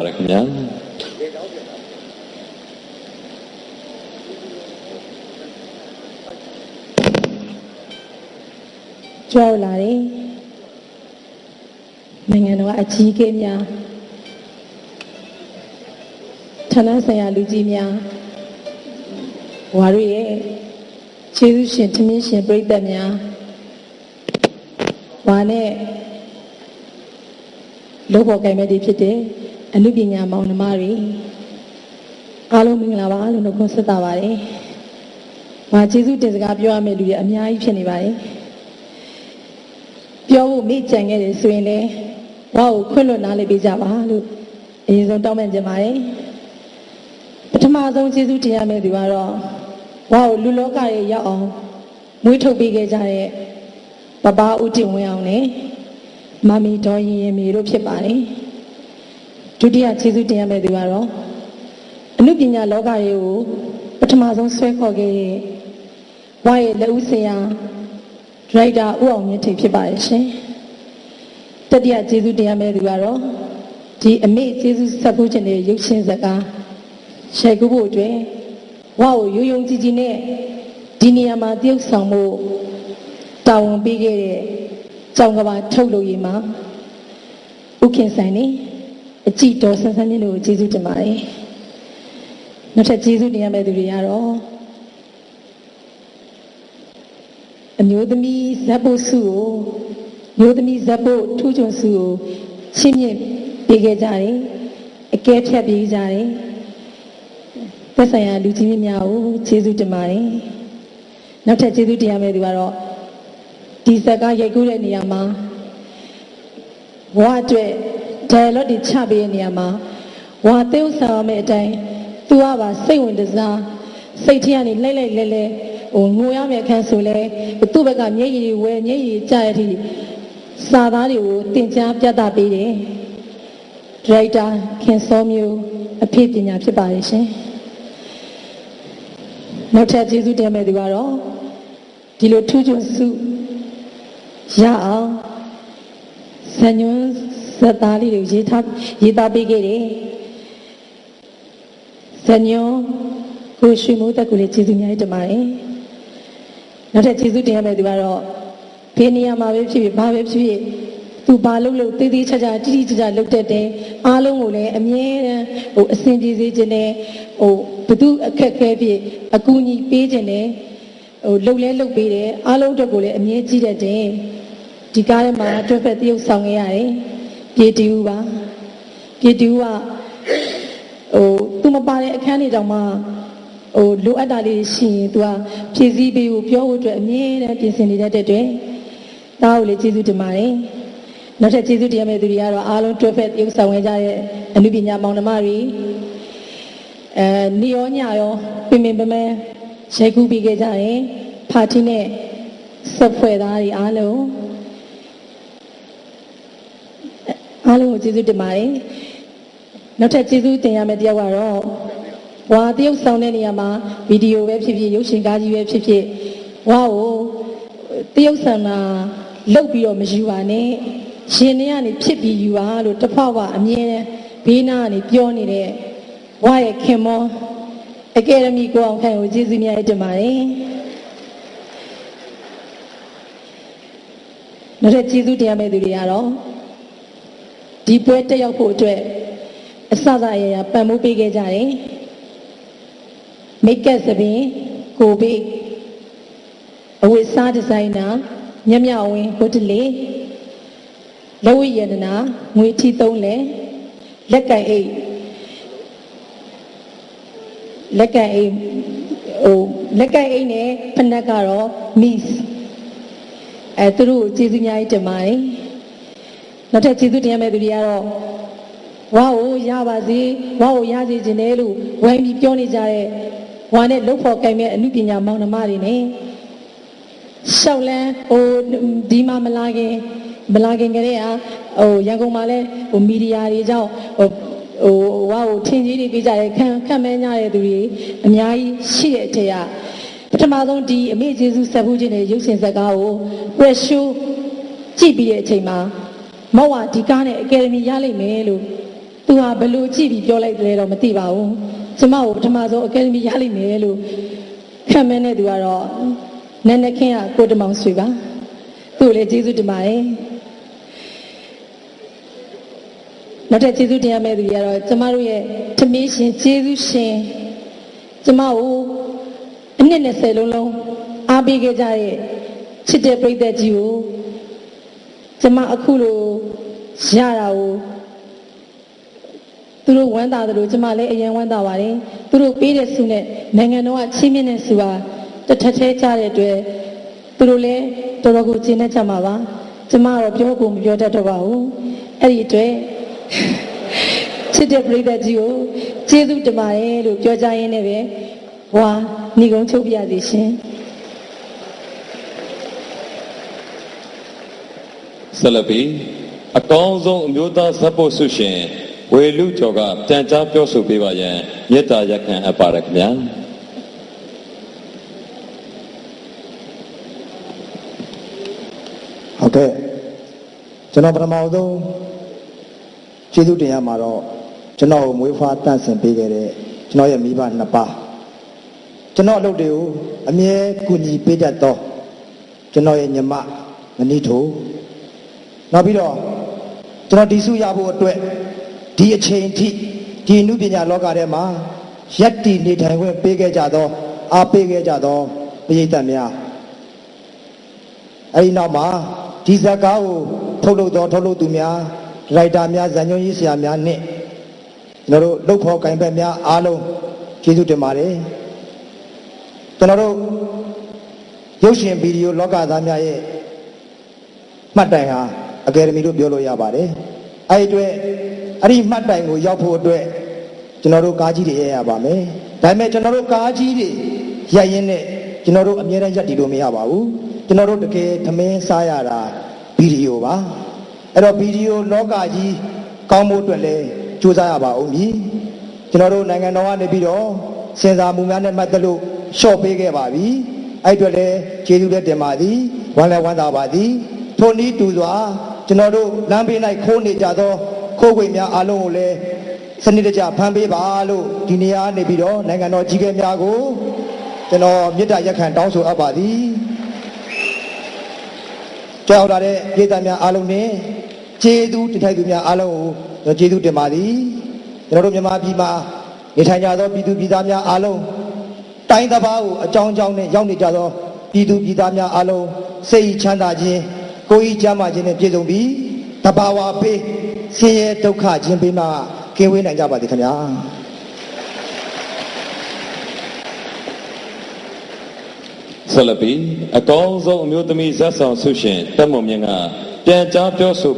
ပါတယ်ခင်ဗျာကြွရောက်လာတယ်နိုင်ငံတော်အကြီးအကဲများဌာနဆိုင်ရာလူကြီးများဝါရရဲ့ခြေသူရှင်သမင်းရှင်ပြိတ္တများဝါနဲ့လောဘောကိုင်မဲ့တွေဖြစ်တဲ့ အမှုပညာမောင်နှမတွေအားလုံးမင်္ဂလာပါလို့နှုတ်ခွန်းဆက်တာပါတယ်။ဝါကျေးဇူးတင်စကားပြောရမယ့်လူတွေအများကြီးဖြစ်နေပါတယ်။ပြောဖို့မေ့ကြံခဲ့တယ်ဆိုရင်လည်းဝါကိုခွင့်လွတ်နားလေးပေးကြပါလို့အရင်ဆုံးတောင်းပန်ကြပါတယ်ပထမဆုံးကျေးဇူးတင်ရမယ့်သူကတော့ဝါကိုလူလောကရဲ့ရောက်အောင်မွေးထုတ်ပေးခဲ့ကြတဲ့ပပဦးတင်ဝင်းအောင်နဲ့မမီဒေါ်ရင်ရင်မေတို့ဖြစ်ပါတယ် ဒုတိယကျေးဇူးတင်ရမယ့်သူကတော့အနုပညာလောကရဲ့ကိုပထမဆုံးဆွဲခေါ်ခဲ့တဲ့ဝါရဲ့လက်ဦးဆရာဒရိုက်တာဦးအောင်မြင့်ထိပ်ဖြစ်ပါတယ်ရှင်တတိယကျေးဇူးတင်ရမယ့်သူကတော့ဒီအမေကျေးဇူးဆက်ဖို့ခြင်းတဲ့ရုပ်ရှင်ဇာတ်ကားရှယ်ကူဖို့အတွက်ဝါကိုရိုးရိုးကြည်ကြည်နဲ့ဒီနေရာမှာတရုပ်ဆောင်မှုတာဝန်ပေးခဲ့တဲ့ကြောင်ကဘာထုတ်လို့ရမှာဥခင်ဆိုင်နေ အကြည့်တော်ဆန်းဆန်းမြင့်တို့ကိုကျေးဇူးတင်ပါတယ်နောက်ထပ်ကျေးဇူးတင်ရမယ့်သူတွေကတော့အမျိုးသမီးဇက်ပုစုကိုမျိုးသမီးဇက်ပုထူးချွန်စုကိုချင်းမြင့်ပေးခဲ့ကြတယ်အကဲဖြတ်ပေးကြတယ်သက်ဆိုင်ရာလူကြီးမင်းများကိုကျေးဇူးတင်ပါတယ်နောက်ထပ်ကျေးဇူးတင်ရမယ့်သူကတော့ဒီဇက်ကရိုက်ကူးတဲ့နေရာမှာဘဝအတွက် dialogue တွေချပေးတဲ့နေရာမှာဝါသေဥဆောင်ရမယ့်အတိုင်းသူကပါစိတ်ဝင်တစားစိတ်ထဲကနေလှိုက်လိုက်လဲလဲဟိုငိုရမယ့်အခန်းဆိုလဲသူ့ဘက်ကမျက်ရည်တွေဝဲမျက်ရည်ကျရတဲ့အထိစာသားတွေကိုတင် जा ပြသပေးတယ်ဒရိုက်တာခင်စောမျိုးအဖေပညာဖြစ်ပါတယ်ရှင်နောက်ထပ်ကျေးဇူးတင်ရမယ့်သူကတော့ဒီလိုထူးချွန်စုရအောင်ဇညွန်း ဇက်သားလေးတွေရေးထားရေးသားပေးခဲ့တယ်ဇညွန်းကိုရွှေမိုးတက်ကိုလည်းကျေးဇူးအများကြီးတင်ပါတယ်နောက်ထပ်ကျေးဇူးတင်ရမယ့်သူကတော့ဘယ်နေရာမှာပဲဖြစ်ဖြစ်ဘာပဲဖြစ်ဖြစ်သူဘာလုပ်လို့တေးသေးချာချာတိတိကျကျလုပ်တတ်တယ်အားလုံးကိုလည်းအမြဲတမ်းဟိုအစဉ်ပြေစေခြင်းနဲ့ဟိုဘသူအခက်ခဲဖြစ်အကူအညီပေးခြင်းနဲ့ဟိုလှုပ်လဲလှုပ်ပေးတယ်အားလုံးအတွက်ကိုလည်းအမြဲကြည့်တတ်တယ်ဒီကားထဲမှာတွဲဖက်တရုပ်ဆောင်ခဲ့ရတယ် ပြေတီဦးပါပြေတီဦးကဟိုသူမပါတဲ့အခန်းတွေတောင်မှဟိုလိုအပ်တာလေးရှိရင် तू ကဖြည့်ဆည်းပေးဖို့ပြောဖို့အတွက်အမြဲတမ်းပြင်ဆင်နေတတ်တဲ့အတွက်ဒါကိုလည်းကျေးဇူးတင်ပါတယ်နောက်ထပ်ကျေးဇူးတင်ရမယ့်သူတွေကတော့အားလုံးတွဲဖက်တရုပ်ဆောင်ခဲ့ကြတဲ့အမှုပညာမောင်နှမတွေအဲနေရောညရောပင်ပင်ပန်းပန်းရိုက်ကူးပေးခဲ့ကြတယ်ဖာတီနဲ့ဆက်ဖွဲ့သားတွေအားလုံး အားလုံးကိုကျေးဇူးတင်ပါတယ်နောက်ထပ်ကျေးဇူးတင်ရမယ့်တယောက်ကတော့ဝါတရုပ်ဆောင်တဲ့နေရာမှာဗီဒီယိုပဲဖြစ်ဖြစ်ရုပ်ရှင်ကားကြီးပဲဖြစ်ဖြစ်ဝါကိုတရုပ်ဆောင်တာလုတ်ပြီးတော့မယူပါနဲ့ရှင်ထဲကနေဖြစ်ပြီးယူပါလို့တစ်ဖောက်ကအမြဲတမ်းဘေးနားကနေပြောနေတဲ့ဝါရဲ့ခင်မောအကယ်ဒမီကိုအောင်ခိုင်ကိုကျေးဇူးများတင်ပါတယ်နောက်ထပ်ကျေးဇူးတင်ရမယ့်သူတွေကတော့ ဒီပွဲတက်ရောက်ဖို့အတွက်အစစအရာရာပံ့ပိုးပေးခဲ့ကြတယ်မိတ်ကပ်သပင်ကိုဘေးအဝိစားဒီဇိုင်နာမြမြဝင်းဟိုတလေလဝိယန္တနာငွေထီသုံးလဲလက်ကင်အိတ်လက်ကင်အိတ်ဟိုလက်ကင်အိတ်နဲ့ဖနက်ကတော့ miss အဲသူတို့ကိုကျေးဇူးများကြီးတင်ပါတယ် နောက်ထပ်ကျေးဇူးတင်ရမယ့်သူတွေကတော့ဝါကိုရပါစေဝါကိုရစေခြင်းနဲ့လို့ဝိုင်းပြီးပြောနေကြတဲ့ဝါနဲ့လှုပ်ဖို့ကြိုင်မဲ့အမှုပညာမောင်နှမတွေနဲ့ရှောက်လန်းဟိုဒီမှာမလာခင်မလာခင်ကလေးอ่ะဟိုရန်ကုန်မှာလဲဟိုမီဒီယာတွေကြောင့်ဟိုဟိုဝါကိုထင်ကြီးတွေပေးကြတယ်ခံခံမဲညတဲ့သူတွေအများကြီးရှိတဲ့အထက်ကပထမဆုံးဒီအမေကျေးဇူးဆက်ဖို့ခြင်းနဲ့ရုပ်ရှင်ဇာတ်ကားကို pressure ကြည့်ပြီးတဲ့အချိန်မှာ မောက်ဝဒီကားနဲ့အကယ်ဒမီရလိမ့်မယ်လို့သူဟာဘယ်လို့ကြည့်ပြီးပြောလိုက်တယ်တော့မသိပါဘူးကျမကိုပထမဆုံးအကယ်ဒမီရလိမ့်မယ်လို့ခံမင်းတဲ့သူကတော့နန်းနခင်းကကိုတမောင်ဆွေပါသူ့ကိုလည်းကျေးဇူးတင်ပါတယ်နောက်ထပ်ကျေးဇူးတင်ရမယ့်သူတွေကတော့ကျမတို့ရဲ့ထမင်းရှင်ကျေးဇူးရှင်ကျမကိုအနှစ်20လုံးလုံးအားပေးခဲ့ကြတဲ့ချစ်တဲ့ပရိသတ်ကြီးကို ကျမအခုလိုရတာကိုသူတို့ဝမ်းသာတယ်လို့ကျမလည်းအရင်ဝမ်းသာပါတယ်သူတို့ပေးတဲ့ဆုနဲ့နိုင်ငံတော်ကချီးမြှင့်တဲ့ဆုဟာတစ်ထက်သေးကြတဲ့အတွက်သူတို့လည်းတော်တော်ကိုကျင့်တတ်ကြမှာပါကျမကတော့ပြောကိုမပြောတတ်တော့ပါဘူးအဲ့ဒီအတွက်ချစ်တဲ့ပရိသတ်ကြီးကိုကျေးဇူးတင်ပါတယ်လို့ပြောကြရင်းနဲ့ပဲဝါညီကုန်းချုပ်ပြရစီရှင် ဆက်လက်ပြီးအကောင်းဆုံးအမျိုးသားဇက်ဖို့ဆုရှင်ဝေလူကျော်ကတန်ကြားပြောဆိုပေးပါရန်မေတ္တာရက်ခံအပ်ပါရခင်ဗျာဟုတ်ကဲ့ကျွန်တော်ပထမဆုံးကျေးဇူးတင်ရမှာတော့ကျွန်တော်ကိုမွေးဖွားတန့်စင်ပေးခဲ့တဲ့ကျွန်တော်ရဲ့မိဘနှစ်ပါးကျွန်တော်အလုပ်တွေကိုအမြဲကူညီပေးတတ်သောကျွန်တော်ရဲ့ညီမမနီထို နောက်ပြီးတော့ကျွန်တော်ဒီစုရဖို့အတွက်ဒီအချိန်ထိဒီအမှုပညာလောကထဲမှာရက်တည်နေထိုင်ခွင့်ပေးခဲ့ကြသောအားပေးခဲ့ကြသောပရိသတ်များအဲဒီနောက်မှာဒီဇက်ကားကိုထုတ်လုပ်တော်ထုတ်လုပ်သူများရိုက်တာများဇာညွှန်းရေးဆရာများနဲ့ကျွန်တော်တို့လှုပ်ဖော်ကင်ဘက်များအားလုံးကျေးဇူးတင်ပါတယ်ကျွန်တော်တို့ရုပ်ရှင်ဗီဒီယိုလောကသားများရဲ့မှတ်တိုင်ဟာ အကယ်ဒမီလို့ပြောလို့ရပါတယ်အဲဒီအတွက်အဲ့ဒီမှတ်တိုင်ကိုရောက်ဖို့အတွက်ကျွန်တော်တို့ကားကြီးတွေရရပါမယ်ဒါပေမဲ့ကျွန်တော်တို့ကားကြီးတွေရိုက်ရင်းနဲ့ကျွန်တော်တို့အမြဲတမ်းရက်တည်လို့မရပါဘူးကျွန်တော်တို့တကယ်သမင်းစားရတာဗီဒီယိုပါအဲ့တော့ဗီဒီယိုလောကကြီးကောင်းဖို့အတွက်လည်းကြိုးစားရပါဦးမည်ကျွန်တော်တို့နိုင်ငံတော်ကနေပြီးတော့စင်စာမှုများနဲ့မှတ်သက်လို့ရှော့ပေးခဲ့ပါပြီအဲ့အတွက်လည်းကျေးဇူးလည်းတင်ပါသည်ဝမ်းလည်းဝမ်းသာပါသည် ထိုနည်းတူစွာကျွန်တော်တို့လမ်းဘေး၌ခိုးနေကြသောခိုးခွေများအားလုံးကိုလည်းစနစ်တကျဖမ်းပေးပါလို့ဒီနေရာနေပြီးတော့နိုင်ငံတော်ကြီးကဲများကိုကျွန်တော်မေတ္တာရက်ခံတောင်းဆိုအပ်ပါသည်ကြောက်လာတဲ့ပြည်သားများအားလုံးနဲ့ကျေးဇူးတင်ထိုက်သူများအားလုံးကိုကျွန်တော်ကျေးဇူးတင်ပါသည်ကျွန်တော်တို့မြန်မာပြည်မှာနေထိုင်ကြသောပြည်သူပြည်သားများအားလုံးတိုင်းတစ်ပါးကိုအကြောင်းကြောင်းနဲ့ရောက်နေကြသောပြည်သူပြည်သားများအားလုံးစိတ်ချမ်းသာခြင်း ကိုယ်ဤကျမ်းမာခြင်းနဲ့ပြည့်စုံပြီးတဘာဝပေးဆင်းရဲဒုက္ခခြင်းပေးမှကင်းဝေးနိုင်ကြပါသည်ခင်ဗျာဆက်လက်ပြီးအကောင်းဆုံးအမျိုးသမီးဇက်ဆောင်ဆုရှင်တက်မွန်မြင့်ကတန်ကြားပြောဆို